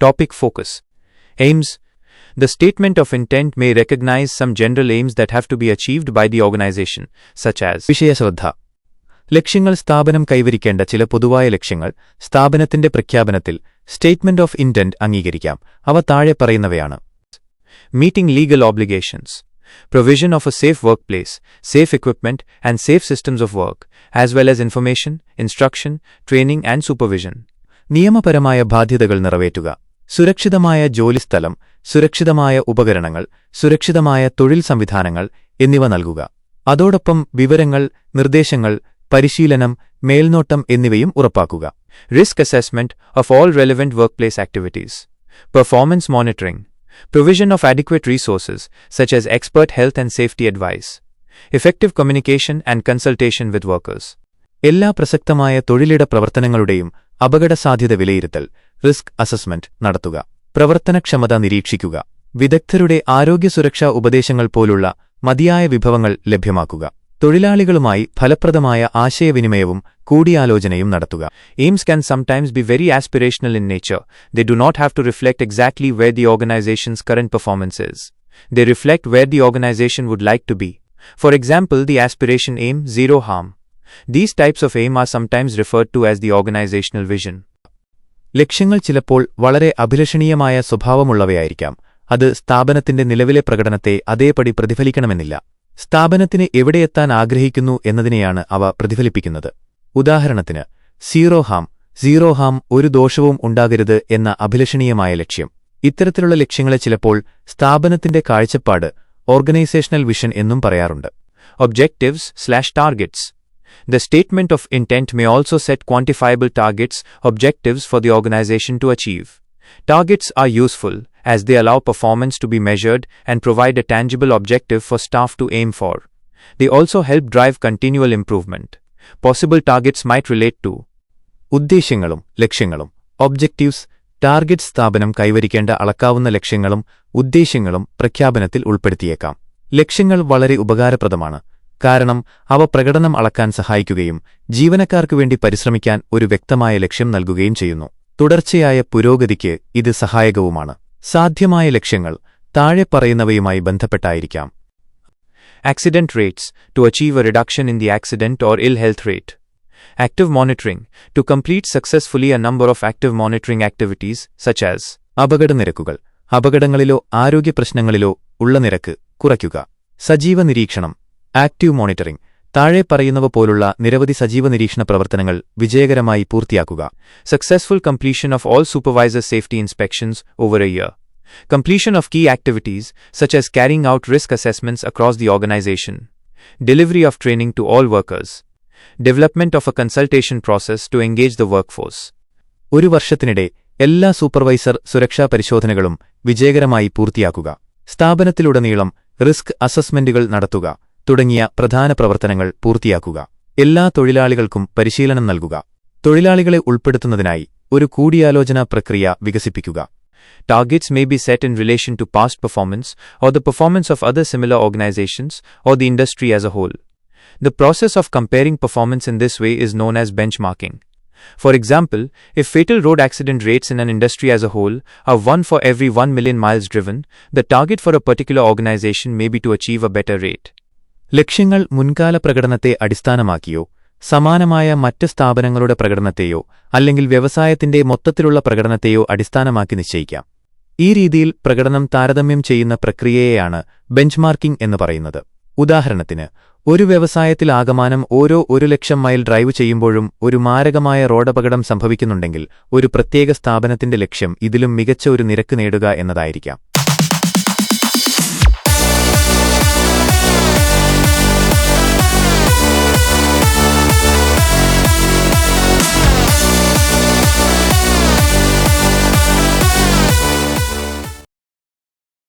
Topic Focus Aims The statement of intent may recognize some general aims that have to be achieved by the organization, such as വിഷയശ്രദ്ധ ലക്ഷ്യങ്ങൾ സ്ഥാപനം കൈവരിക്കേണ്ട ചില പൊതുവായ ലക്ഷ്യങ്ങൾ സ്ഥാപനത്തിന്റെ പ്രഖ്യാപനത്തിൽ statement of intent അംഗീകരിക്കാം അവ താഴെ പറയുന്നവയാണ് meeting legal obligations, provision of a safe workplace, safe equipment, and safe systems of work, as well as information, instruction, training, and supervision. നിയമപരമായ ബാധ്യതകൾ നിറവേറ്റുക സുരക്ഷിതമായ ജോലിസ്ഥലം സുരക്ഷിതമായ ഉപകരണങ്ങൾ സുരക്ഷിതമായ തൊഴിൽ സംവിധാനങ്ങൾ എന്നിവ നൽകുക. അതോടൊപ്പം വിവരങ്ങൾ നിർദ്ദേശങ്ങൾ പരിശീലനം മേൽനോട്ടം എന്നിവയും ഉറപ്പാക്കുക. Risk assessment of all relevant work place activities performance monitoring provision of adequate resources such as expert health and safety advice effective communication and consultation with workers എല്ലാ പ്രസക്തമായ തൊഴിലിട പ്രവർത്തനങ്ങളുടെയും അപകടസാധ്യത വിലയിരുത്തൽ റിസ്ക് അസസ്മെന്റ് നടത്തുക പ്രവർത്തനക്ഷമത നിരീക്ഷിക്കുക വിദഗ്ധരുടെ ആരോഗ്യസുരക്ഷാ ഉപദേശങ്ങൾ പോലുള്ള മതിയായ വിഭവങ്ങൾ ലഭ്യമാക്കുക തൊഴിലാളികളുമായി ഫലപ്രദമായ ആശയവിനിമയവും കൂടിയാലോചനയും നടത്തുക Aims can sometimes be very aspirational in nature. They do not have to reflect exactly where the organization's current performance is. They reflect where the organization would like to be. For example, the aspiration aim, zero These types of aim are sometimes referred to as the organizational vision. ലക്ഷ്യങ്ങൾ ചിലപ്പോൾ വളരെ അഭിലഷണീയമായ സ്വഭാവമുള്ളവയായിരിക്കാം അത് സ്ഥാപനത്തിന്റെ നിലവിലെ പ്രകടനത്തെ അതേപടി പ്രതിഫലിക്കണമെന്നില്ല സ്ഥാപനത്തിന് എവിടെയെത്താൻ ആഗ്രഹിക്കുന്നു എന്നതിനെയാണ് അവ പ്രതിഫലിപ്പിക്കുന്നത് ഉദാഹരണത്തിന് സീറോ ഹാം സീറോ ഹാം ഒരു ദോഷവും ഉണ്ടാകരുത് എന്ന അഭിലഷണീയമായ ലക്ഷ്യം ഇത്തരത്തിലുള്ള ലക്ഷ്യങ്ങളെ ചിലപ്പോൾ സ്ഥാപനത്തിന്റെ കാഴ്ചപ്പാട് ഓർഗനൈസേഷണൽ വിഷൻ എന്നും പറയാറുണ്ട് objectives slash targets. The statement of intent may also set quantifiable targets, objectives for the organization to achieve. Targets are useful as they allow performance to be measured and provide a tangible objective for staff to aim for. They also help drive continual improvement. Possible targets might relate to ഉദ്ദേശ്യങ്ങളും ലക്ഷ്യങ്ങളും objectives target സ്ഥാപനം കൈവരിക്കേണ്ട അളക്കാവുന്ന ലക്ഷ്യങ്ങളും ഉദ്ദേശ്യങ്ങളും പ്രഖ്യാപനത്തിൽ ഉൾപ്പെടുത്തിയേക്കാം ലക്ഷ്യങ്ങൾ വളരെ ഉപകാരപ്രദമാണ് കാരണം അവ പ്രകടനം അളക്കാൻ സഹായിക്കുകയും ജീവനക്കാർക്കു വേണ്ടി പരിശ്രമിക്കാൻ ഒരു വ്യക്തമായ ലക്ഷ്യം നൽകുകയും ചെയ്യുന്നു. തുടർച്ചയായ പുരോഗതിക്ക് ഇത് സഹായകവുമാണ്. സാധ്യമായ ലക്ഷ്യങ്ങൾ താഴെ പറയുന്നവയുമായി ബന്ധപ്പെട്ടായിരിക്കാം. Rates to achieve a reduction in the accident or ill health rate active monitoring to complete successfully a number of active monitoring activities such as അപകട നിരക്കുകൾ അപകടങ്ങളിലോ ആരോഗ്യ പ്രശ്നങ്ങളിലോ ഉള്ള നിരക്ക് കുറയ്ക്കുക. സജീവ നിരീക്ഷണം ആക്റ്റീവ് മോണിറ്ററിംഗ് താഴെ പറയുന്നവ പോലുള്ള നിരവധി സജീവ നിരീക്ഷണ പ്രവർത്തനങ്ങൾ വിജയകരമായി പൂർത്തിയാക്കുക successful completion of all supervisor safety inspections over a year. Completion of key activities, such as carrying out risk assessments across the organization. Delivery of training to all workers. Development of a consultation process to engage the workforce. ഒരു വർഷത്തിനിടെ എല്ലാ supervisor സുരക്ഷാ പരിശോധനകളും വിജയകരമായി പൂർത്തിയാക്കുക സ്ഥാപനത്തിലുടനീളം risk അസസ്മെന്റുകൾ നടത്തുക തുടങ്ങിയ പ്രധാന പ്രവർത്തനങ്ങൾ പൂർത്തിയാക്കുക എല്ലാ തൊഴിലാളികൾക്കും പരിശീലനം നൽകുക തൊഴിലാളികളെ ഉൾപ്പെടുത്തുന്നതിനായി ഒരു കൂടിയാലോചനാ പ്രക്രിയ വികസിപ്പിക്കുക Targets may be set in relation to past performance or the performance of other similar organizations or the industry as a whole. The process of comparing performance in this way is known as benchmarking. For example, if fatal road accident rates in an industry as a whole are 1 for every 1 million miles driven, the target for a particular organization may be to achieve a better rate. ലക്ഷ്യങ്ങൾ മുൻകാല പ്രകടനത്തെ അടിസ്ഥാനമാക്കിയോ സമാനമായ മറ്റ് സ്ഥാപനങ്ങളുടെ പ്രകടനത്തെയോ അല്ലെങ്കിൽ വ്യവസായത്തിന്റെ മൊത്തത്തിലുള്ള പ്രകടനത്തെയോ അടിസ്ഥാനമാക്കി നിശ്ചയിക്കാം. ഈ രീതിയിൽ പ്രകടനം താരതമ്യം ചെയ്യുന്ന പ്രക്രിയയെയാണ് ബെഞ്ച്മാർക്കിംഗ് എന്ന് പറയുന്നത്. ഉദാഹരണത്തിന് ഒരു വ്യവസായത്തിൽ ആകമാനം ഓരോ ഒരു ലക്ഷം മൈൽ ഡ്രൈവ് ചെയ്യുമ്പോഴും ഒരു മാരകമായ റോഡപകടം സംഭവിക്കുന്നുണ്ടെങ്കിൽ ഒരു പ്രത്യേക സ്ഥാപനത്തിന്റെ ലക്ഷ്യം ഇതിലും മികച്ച ഒരു നിരക്ക് നേടുക എന്നതായിരിക്കാം.